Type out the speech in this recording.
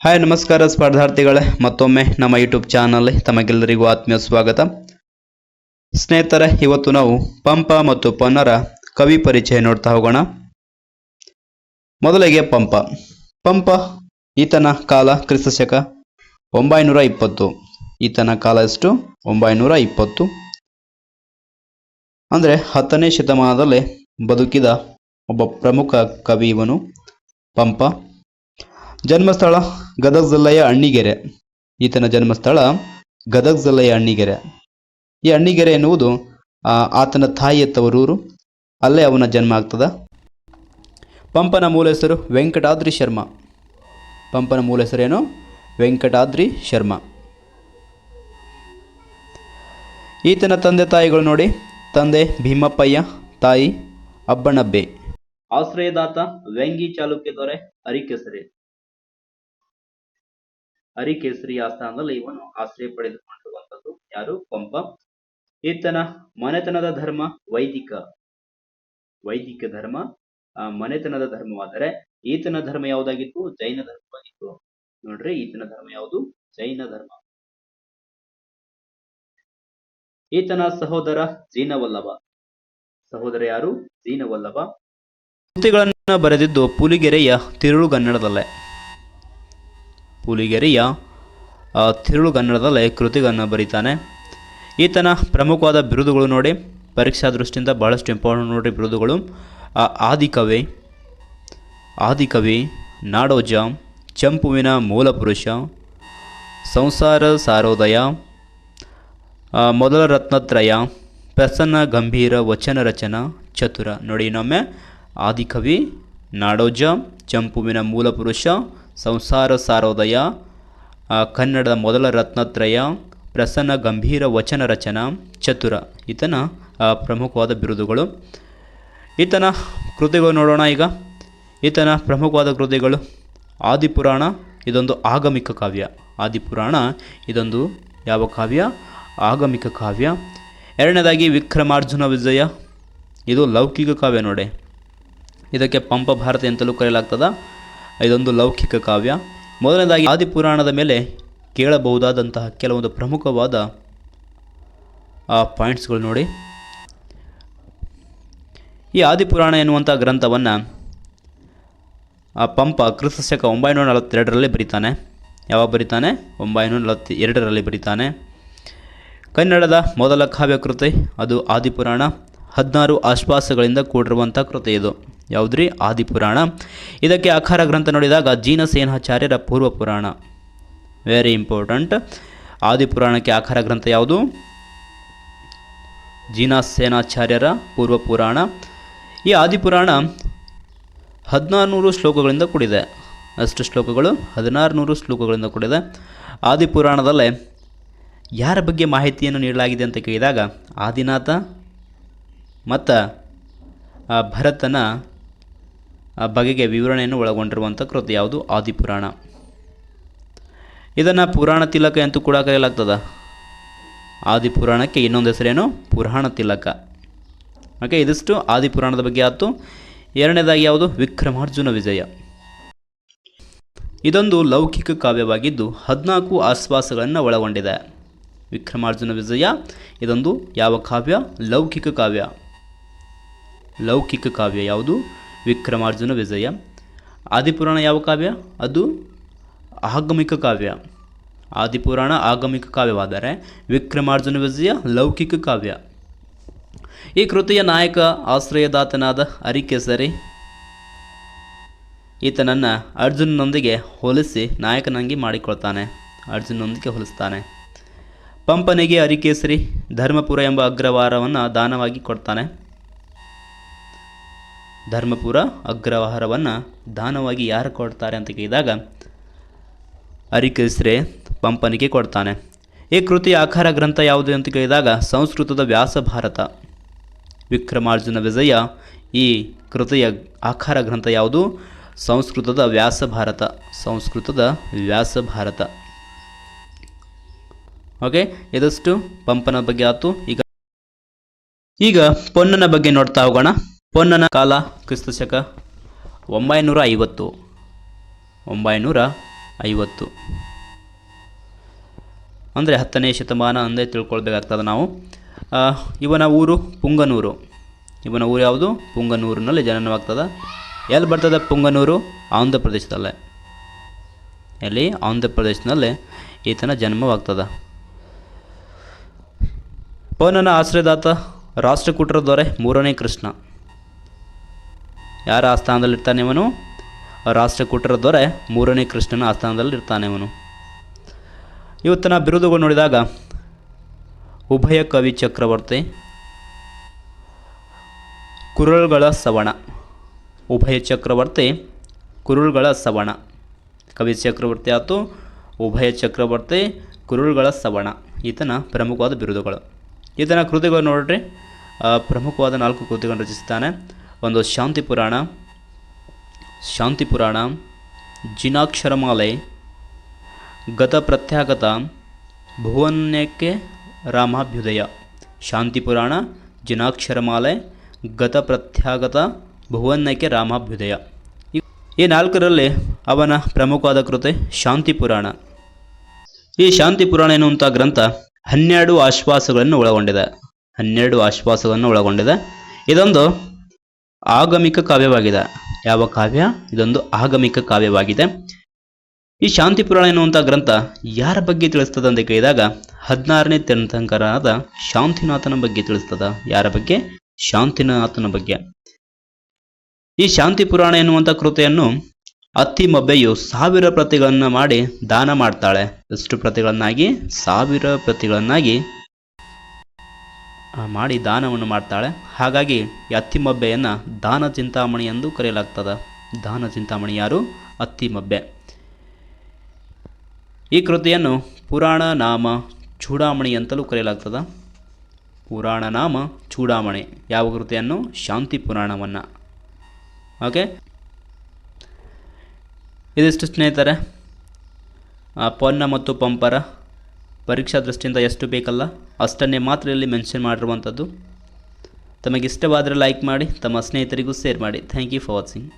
Hi, ನಮಸ್ಕಾರ ಸ್ಪರ್ಧಾರ್ಥಿಗಳೇ. ಮತ್ತೊಮ್ಮೆ ನಮ್ಮ ಯೂಟ್ಯೂಬ್ ಚಾನಲ್ ತಮಗೆಲ್ಲರಿಗೂ ಆತ್ಮೀಯ ಸ್ವಾಗತ. ಸ್ನೇಹಿತರೆ, ಇವತ್ತು ನಾವು ಪಂಪ ಮತ್ತು ಪೊನ್ನರ ಕವಿ ಪರಿಚಯ ನೋಡ್ತಾ ಹೋಗೋಣ. ಮೊದಲಿಗೆ ಪಂಪ. ಪಂಪ, ಈತನ ಕಾಲ ಕ್ರಿಸ್ತಶಕ ಒಂಬೈನೂರ ಇಪ್ಪತ್ತು. ಈತನ ಕಾಲ ಎಷ್ಟು? ಒಂಬೈನೂರ ಇಪ್ಪತ್ತು. ಅಂದರೆ ಹತ್ತನೇ ಶತಮಾನದಲ್ಲಿ ಬದುಕಿದ ಒಬ್ಬ ಪ್ರಮುಖ ಕವಿ ಇವನು ಪಂಪ. ಜನ್ಮಸ್ಥಳ ಗದಗ ಜಿಲ್ಲೆಯ ಅಣ್ಣಿಗೆರೆ. ಈತನ ಜನ್ಮಸ್ಥಳ ಗದಗ ಜಿಲ್ಲೆಯ ಅಣ್ಣಿಗೆರೆ. ಈ ಅಣ್ಣಿಗೆರೆ ಎನ್ನುವುದು ಆತನ ತಾಯಿಯ ತವರೂರು ಅಲ್ಲೇ ಅವನ ಜನ್ಮ ಆಗ್ತದ. ಪಂಪನ ಮೂಲ ಹೆಸರು ವೆಂಕಟಾದ್ರಿ ಶರ್ಮ. ಪಂಪನ ಮೂಲ ಹೆಸರೇನು ವೆಂಕಟಾದ್ರಿ ಶರ್ಮ. ಈತನ ತಂದೆ ತಾಯಿಗಳು ನೋಡಿ, ತಂದೆ ಭೀಮಪ್ಪಯ್ಯ, ತಾಯಿ ಅಬ್ಬಣಬ್ಬೆ ಆಶ್ರಯದಾತ ವೆಂಗಿ ಚಾಲುಕ್ಯ ದೊರೆ ಅರಿಕೆಸರೆ ಅರಿಕೇಸರಿ ಆಸ್ಥಾನದಲ್ಲಿ ಇವನು ಆಶ್ರಯ ಪಡೆದುಕೊಂಡಿರುವಂತದ್ದು ಯಾರು? ಪಂಪ. ಈತನ ಮನೆತನದ ಧರ್ಮ ವೈದಿಕ. ವೈದಿಕ ಧರ್ಮ. ಮನೆತನದ ಧರ್ಮವಾದರೆ ಈತನ ಧರ್ಮ ಯಾವುದಾಗಿತ್ತು? ಜೈನ ಧರ್ಮವಾಗಿತ್ತು. ನೋಡ್ರಿ ಈತನ ಧರ್ಮ ಯಾವುದು? ಜೈನ ಧರ್ಮ. ಈತನ ಸಹೋದರ ಜೀನವಲ್ಲಭ. ಸಹೋದರ ಯಾರು? ಜೀನವಲ್ಲಭ. ಕೃತಿಗಳನ್ನು ಬರೆದಿದ್ದು ಪುಲಿಗೆರೆಯ ತಿರುಳುಗನ್ನಡದಲ್ಲೇ. ಪುಲಿಗೆರೆಯ ತಿರುಳು ತಿರುಳುಗನ್ನಡದಲ್ಲೇ ಕೃತಿಗಳನ್ನು ಬರೀತಾನೆ. ಈತನ ಪ್ರಮುಖವಾದ ಬಿರುದುಗಳು ನೋಡಿ, ಪರೀಕ್ಷಾ ದೃಷ್ಟಿಯಿಂದ ಭಾಳಷ್ಟು ಇಂಪಾರ್ಟೆಂಟ್ ನೋಡಿ ಬಿರುದುಗಳು. ಆದಿಕವಿ ಆದಿಕವಿ, ನಾಡೋಜ, ಚಂಪುವಿನ ಮೂಲಪುರುಷ, ಸಂಸಾರ ಸಾರೋದಯ ಮೊದಲ ರತ್ನತ್ರಯ, ಪ್ರಸನ್ನ ಗಂಭೀರ ವಚನ ರಚನ, ಚತುರ. ನೋಡಿ ಇನ್ನೊಮ್ಮೆ, ಆದಿಕವಿ, ನಾಡೋಜ, ಚಂಪುವಿನ ಮೂಲಪುರುಷ ಸಂಸಾರ ಸಾರೋದಯ ಕನ್ನಡದ ಮೊದಲ ರತ್ನತ್ರಯ, ಪ್ರಸನ್ನ ಗಂಭೀರ ವಚನ ರಚನಾ, ಚತುರ. ಈತನ ಪ್ರಮುಖವಾದ ಬಿರುದುಗಳು. ಈತನ ಕೃತಿಗಳು ನೋಡೋಣ ಈಗ. ಈತನ ಪ್ರಮುಖವಾದ ಕೃತಿಗಳು. ಆದಿಪುರಾಣ, ಇದೊಂದು ಆಗಮಿಕ ಕಾವ್ಯ. ಆದಿಪುರಾಣ, ಇದೊಂದು ಯಾವ ಕಾವ್ಯ? ಆಗಮಿಕ ಕಾವ್ಯ. ಎರಡನೇದಾಗಿ ವಿಕ್ರಮಾರ್ಜುನ ವಿಜಯ. ಇದು ಲೌಕಿಕ ಕಾವ್ಯ ನೋಡಿ. ಇದಕ್ಕೆ ಪಂಪ ಭಾರತಿ ಅಂತಲೂ ಕರೆಯಲಾಗ್ತದ. ಇದೊಂದು ಲೌಕಿಕ ಕಾವ್ಯ. ಮೊದಲನೇದಾಗಿ ಆದಿಪುರಾಣದ ಮೇಲೆ ಕೇಳಬಹುದಾದಂತಹ ಕೆಲವೊಂದು ಪ್ರಮುಖವಾದ, ಆ ಪಾಯಿಂಟ್ಸ್ಗಳು ನೋಡಿ. ಈ ಆದಿಪುರಾಣ ಎನ್ನುವಂಥ ಗ್ರಂಥವನ್ನು, ಆ, ಪಂಪ ಕ್ರಿಸ್ತಶಕ ಒಂಬೈನೂರ ನಲವತ್ತೆರಡರಲ್ಲಿ ಬರೀತಾನೆ. ಯಾವಾಗ ಬರೀತಾನೆ? ಒಂಬೈನೂರ ನಲವತ್ತ ಎರಡರಲ್ಲಿ ಬರೀತಾನೆ. ಕನ್ನಡದ ಮೊದಲ ಕಾವ್ಯ ಕೃತಿ ಅದು ಆದಿಪುರಾಣ ಹದಿನಾರು ಆಶ್ವಾಸಗಳಿಂದ ಕೂಡಿರುವಂಥ ಕೃತಿ ಇದು. ಯಾವುದ್ರಿ? ಆದಿಪುರಾಣ. ಇದಕ್ಕೆ ಅಖಾರ ಗ್ರಂಥ ನೋಡಿದಾಗ ಜೀನಸೇನಾಚಾರ್ಯರ ಪೂರ್ವ ಪುರಾಣ ವೆರಿ ಇಂಪಾರ್ಟೆಂಟ್ ಆದಿಪುರಾಣಕ್ಕೆ ಆಕಾರ ಗ್ರಂಥ ಯಾವುದು? ಜೀನಸೇನಾಚಾರ್ಯರ ಪೂರ್ವ ಪುರಾಣ ಈ ಆದಿಪುರಾಣ ಹದಿನಾರುನೂರು ಶ್ಲೋಕಗಳಿಂದ ಕೂಡಿದೆ. ಅಷ್ಟು ಶ್ಲೋಕಗಳು ಹದಿನಾರು ನೂರು ಶ್ಲೋಕಗಳಿಂದ ಕೂಡಿದೆ. ಆದಿಪುರಾಣದಲ್ಲೇ ಯಾರ ಬಗ್ಗೆ ಮಾಹಿತಿಯನ್ನು ನೀಡಲಾಗಿದೆ ಅಂತ ಕೇಳಿದಾಗ ಆದಿನಾಥ ಮತ್ತು ಭರತನ ಬಗೆಗೆ ವಿವರಣೆಯನ್ನು ಒಳಗೊಂಡಿರುವಂಥ ಕೃತಿ ಯಾವುದು? ಆದಿಪುರಾಣ. ಇದನ್ನು ಪುರಾಣ ತಿಲಕ ಅಂತೂ ಕೂಡ ಕರೆಯಲಾಗ್ತದ. ಆದಿಪುರಾಣಕ್ಕೆ ಇನ್ನೊಂದು ಹೆಸರೇನು? ಪುರಾಣ ತಿಲಕ. ಓಕೆ ಇದಿಷ್ಟು ಆದಿಪುರಾಣದ ಬಗ್ಗೆ ಆಯಿತು. ಎರಡನೇದಾಗಿ ಯಾವುದು? ವಿಕ್ರಮಾರ್ಜುನ ವಿಜಯ. ಇದೊಂದು ಲೌಕಿಕ ಕಾವ್ಯವಾಗಿದ್ದು ಹದಿನಾಲ್ಕು ಆಶ್ವಾಸಗಳನ್ನು ಒಳಗೊಂಡಿದೆ. ವಿಕ್ರಮಾರ್ಜುನ ವಿಜಯ, ಇದೊಂದು ಯಾವ ಕಾವ್ಯ? ಲೌಕಿಕ ಕಾವ್ಯ. ಲೌಕಿಕ ಕಾವ್ಯ ಯಾವುದು? ವಿಕ್ರಮಾರ್ಜುನ ವಿಜಯ. ಆದಿಪುರಾಣ ಯಾವ ಕಾವ್ಯ? ಅದು ಆಗಮಿಕ ಕಾವ್ಯ. ಆದಿಪುರಾಣ ಆಗಮಿಕ ಕಾವ್ಯವಾದರೆ ವಿಕ್ರಮಾರ್ಜುನ ವಿಜಯ ಲೌಕಿಕ ಕಾವ್ಯ. ಈ ಕೃತಿಯ ನಾಯಕ, ಆಶ್ರಯದಾತನಾದ ಅರಿಕೆಸರಿ ಈತನನ್ನು ಅರ್ಜುನನೊಂದಿಗೆ ಹೋಲಿಸಿ ನಾಯಕನಾಗಿ ಮಾಡಿಕೊಳ್ತಾನೆ. ಅರ್ಜುನನೊಂದಿಗೆ ಹೋಲಿಸ್ತಾನೆ. ಪಂಪನಿಗೆ ಅರಿಕೇಸರಿ ಧರ್ಮಪುರ ಎಂಬ ಅಗ್ರವಾರವನ್ನು ದಾನವಾಗಿ ಕೊಡ್ತಾನೆ. ಧರ್ಮಪುರ ಅಗ್ರಹಾರವನ್ನು ದಾನವಾಗಿ ಯಾರು ಕೊಡ್ತಾರೆ ಅಂತ ಕೇಳಿದಾಗ ಅರಿಕಿಸ್ರೆ ಪಂಪನಿಗೆ ಕೊಡ್ತಾನೆ. ಈ ಕೃತಿಯ ಆಕಾರ ಗ್ರಂಥ ಯಾವುದು? ಅಂತ ಕೇಳಿದಾಗ, ಸಂಸ್ಕೃತದ ವ್ಯಾಸ ಭಾರತ. ವಿಕ್ರಮಾರ್ಜುನ ವಿಜಯ, ಈ ಕೃತಿಯ ಆಕಾರ ಗ್ರಂಥ ಯಾವುದು? ಸಂಸ್ಕೃತದ ವ್ಯಾಸ ಭಾರತ. ಸಂಸ್ಕೃತದ ವ್ಯಾಸ ಭಾರತ. ಓಕೆ, ಇದಷ್ಟು ಪಂಪನ ಬಗ್ಗೆ ಆಯ್ತು. ಈಗ ಈಗ ಪೊನ್ನನ ಬಗ್ಗೆ ನೋಡ್ತಾ ಹೋಗೋಣ. ಪೊನ್ನನ ಕಾಲ ಕ್ರಿಸ್ತ ಶಕ ಒಂಬೈನೂರ ಐವತ್ತು ಒಂಬೈನೂರ ಐವತ್ತು ಅಂದರೆ ಹತ್ತನೇ ಶತಮಾನ ಅಂದೇ ತಿಳ್ಕೊಳ್ಬೇಕಾಗ್ತದೆ ನಾವು. ಇವನ ಊರು ಪುಂಗನೂರು. ಇವನ ಊರು ಯಾವುದು? ಪುಂಗನೂರಿನಲ್ಲಿ ಜನನವಾಗ್ತದೆ. ಎಲ್ಲಿ ಬರ್ತದೆ ಪುಂಗನೂರು? ಆಂಧ್ರ ಪ್ರದೇಶದಲ್ಲೇ. ಎಲ್ಲಿ? ಆಂಧ್ರ ಪ್ರದೇಶದಲ್ಲಿ ಈತನ ಜನ್ಮವಾಗ್ತದೆ. ಪೌನನ ಆಶ್ರಯದಾತ ರಾಷ್ಟ್ರಕೂಟರ ದೊರೆ ಮೂರನೇ ಕೃಷ್ಣ. ಯಾರ ಆಸ್ಥಾನದಲ್ಲಿರ್ತಾನೆ ಇವನು? ರಾಷ್ಟ್ರಕೂಟರ ದೊರೆ, ಮೂರನೇ ಕೃಷ್ಣನ ಆಸ್ಥಾನದಲ್ಲಿರ್ತಾನೆ ಇವನು. ಇವತ್ತಿನ ಬಿರುದುಗಳು ನೋಡಿದಾಗ, ಉಭಯ ಕವಿ ಚಕ್ರವರ್ತಿ, ಕುರುಳ್ಗಳ ಸವಣ. ಉಭಯ ಚಕ್ರವರ್ತಿ, ಕುರುಳ್ಗಳ ಸವಣ. ಕವಿ ಚಕ್ರವರ್ತಿ ಆಯಿತು, ಉಭಯ ಚಕ್ರವರ್ತಿ, ಕುರುಳ್ಗಳ ಸವಣ. ಈತನ ಪ್ರಮುಖವಾದ ಬಿರುದುಗಳು. ಈತನ ಕೃತಿಗಳು ನೋಡ್ರಿ ಪ್ರಮುಖವಾದ ನಾಲ್ಕು ಕೃತಿಗಳನ್ನು ರಚಿಸ್ತಾನೆ. ಒಂದು ಶಾಂತಿ ಪುರಾಣ ಶಾಂತಿ ಪುರಾಣ, ಜಿನಾಕ್ಷರಮಾಲೆ, ಗತ ಪ್ರತ್ಯಾಗತ, ಭುವನ್ಯಕ್ಕೆ ರಾಮಾಭ್ಯುದಯ, ಶಾಂತಿ ಪುರಾಣ, ಜಿನಾಕ್ಷರಮಾಲೆ, ಗತ ಪ್ರತ್ಯಾಗತ, ಭುವನ್ಯಕ್ಕೆ ರಾಮಾಭ್ಯುದಯ. ಈ- ನಾಲ್ಕರಲ್ಲಿ ಅವನ ಪ್ರಮುಖವಾದ ಕೃತಿ ಶಾಂತಿ ಪುರಾಣ. ಈ ಶಾಂತಿ ಪುರಾಣ ಎನ್ನುವಂಥ ಗ್ರಂಥ ಹನ್ನೆರಡು ಆಶ್ವಾಸಗಳನ್ನು ಒಳಗೊಂಡಿದೆ. ಹನ್ನೆರಡು ಆಶ್ವಾಸಗಳನ್ನು ಒಳಗೊಂಡಿದೆ. ಇದೊಂದು ಆಗಮಿಕ ಕಾವ್ಯವಾಗಿದೆ. ಯಾವ ಕಾವ್ಯ? ಇದೊಂದು ಆಗಮಿಕ ಕಾವ್ಯವಾಗಿದೆ. ಈ ಶಾಂತಿ ಪುರಾಣ ಎನ್ನುವಂಥ ಗ್ರಂಥ ಯಾರ ಬಗ್ಗೆ ತಿಳಿಸ್ತದೆ ಅಂತ ಕೇಳಿದಾಗ ಹದಿನಾರನೇ ತೀರ್ಥಂಕರಾದ ಶಾಂತಿನಾಥನ ಬಗ್ಗೆ ತಿಳಿಸ್ತದ. ಯಾರ ಬಗ್ಗೆ? ಶಾಂತಿನಾಥನ ಬಗ್ಗೆ. ಈ ಶಾಂತಿ ಪುರಾಣ ಎನ್ನುವಂಥ ಕೃತಿಯನ್ನು ಅತ್ತಿಮಬ್ಬೆಯು ಸಾವಿರ ಪ್ರತಿಗಳನ್ನು ಮಾಡಿ ದಾನ ಮಾಡ್ತಾಳೆ. ಎಷ್ಟು ಪ್ರತಿಗಳನ್ನಾಗಿ? ಸಾವಿರ ಪ್ರತಿಗಳನ್ನಾಗಿ ಮಾಡಿ ದಾನವನ್ನು ಮಾಡ್ತಾಳೆ. ಹಾಗಾಗಿ ಅತ್ತಿಮಬ್ಬೆಯನ್ನು ದಾನ ಚಿಂತಾಮಣಿ ಎಂದು ಕರೆಯಲಾಗ್ತದೆ. ದಾನ ಚಿಂತಾಮಣಿ ಯಾರು? ಅತ್ತಿಮಬ್ಬೆ. ಈ ಕೃತಿಯನ್ನು ಪುರಾಣ ನಾಮ ಚೂಡಾಮಣಿ ಅಂತಲೂ ಕರೆಯಲಾಗ್ತದೆ. ಪುರಾಣ ನಾಮ ಚೂಡಾಮಣಿ. ಯಾವ ಕೃತಿಯನ್ನು? ಶಾಂತಿ ಪುರಾಣವನ್ನು. ಓಕೆ? ಇದಿಷ್ಟು ಸ್ನೇಹಿತರೆ. ಪೊನ್ನ ಮತ್ತು ಪಂಪರ ಪರೀಕ್ಷಾ ದೃಷ್ಟಿಯಿಂದ ಎಷ್ಟು ಬೇಕಲ್ಲ, ಅಷ್ಟನ್ನೇ ಮಾತ್ರ ಇಲ್ಲಿ ಮೆನ್ಷನ್ ಮಾಡಿರುವಂಥದ್ದು. ತಮಗೆ ಇಷ್ಟವಾದರೆ ಲೈಕ್ ಮಾಡಿ, ತಮ್ಮ ಸ್ನೇಹಿತರಿಗೂ ಶೇರ್ ಮಾಡಿ. Thank you for watching